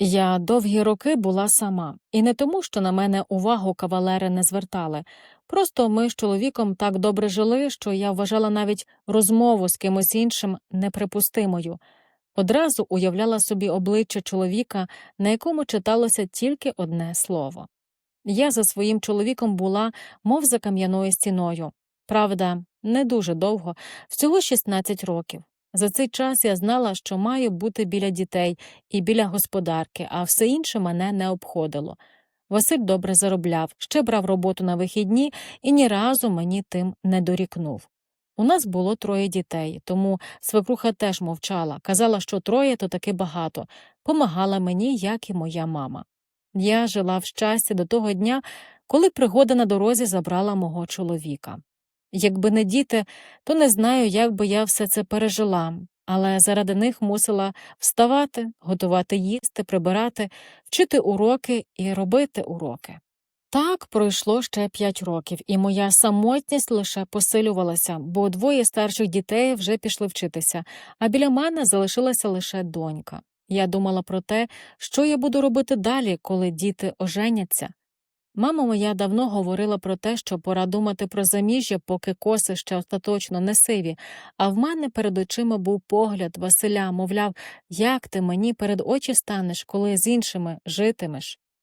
Я довгі роки була сама, і не тому, що на мене увагу кавалери не звертали. Просто ми з чоловіком так добре жили, що я вважала навіть розмову з кимось іншим неприпустимою. Одразу уявляла собі обличчя чоловіка, на якому читалося тільки одне слово. Я за своїм чоловіком була, мов за кам'яною стіною. Правда, не дуже довго, всього 16 років. За цей час я знала, що маю бути біля дітей і біля господарки, а все інше мене не обходило. Василь добре заробляв, ще брав роботу на вихідні і ні разу мені тим не дорікнув. У нас було троє дітей, тому свекруха теж мовчала, казала, що троє то таки багато, помагала мені, як і моя мама. Я жила в щасті до того дня, коли пригода на дорозі забрала мого чоловіка. Якби не діти, то не знаю, як би я все це пережила, але заради них мусила вставати, готувати їсти, прибирати, вчити уроки і робити уроки. Так пройшло ще п'ять років, і моя самотність лише посилювалася, бо двоє старших дітей вже пішли вчитися, а біля мене залишилася лише донька. Я думала про те, що я буду робити далі, коли діти оженяться. Мама моя давно говорила про те, що пора думати про заміжжя, поки коси ще остаточно не сиві, а в мене перед очима був погляд Василя, мовляв, як ти мені перед очі станеш, коли з іншими житимеш.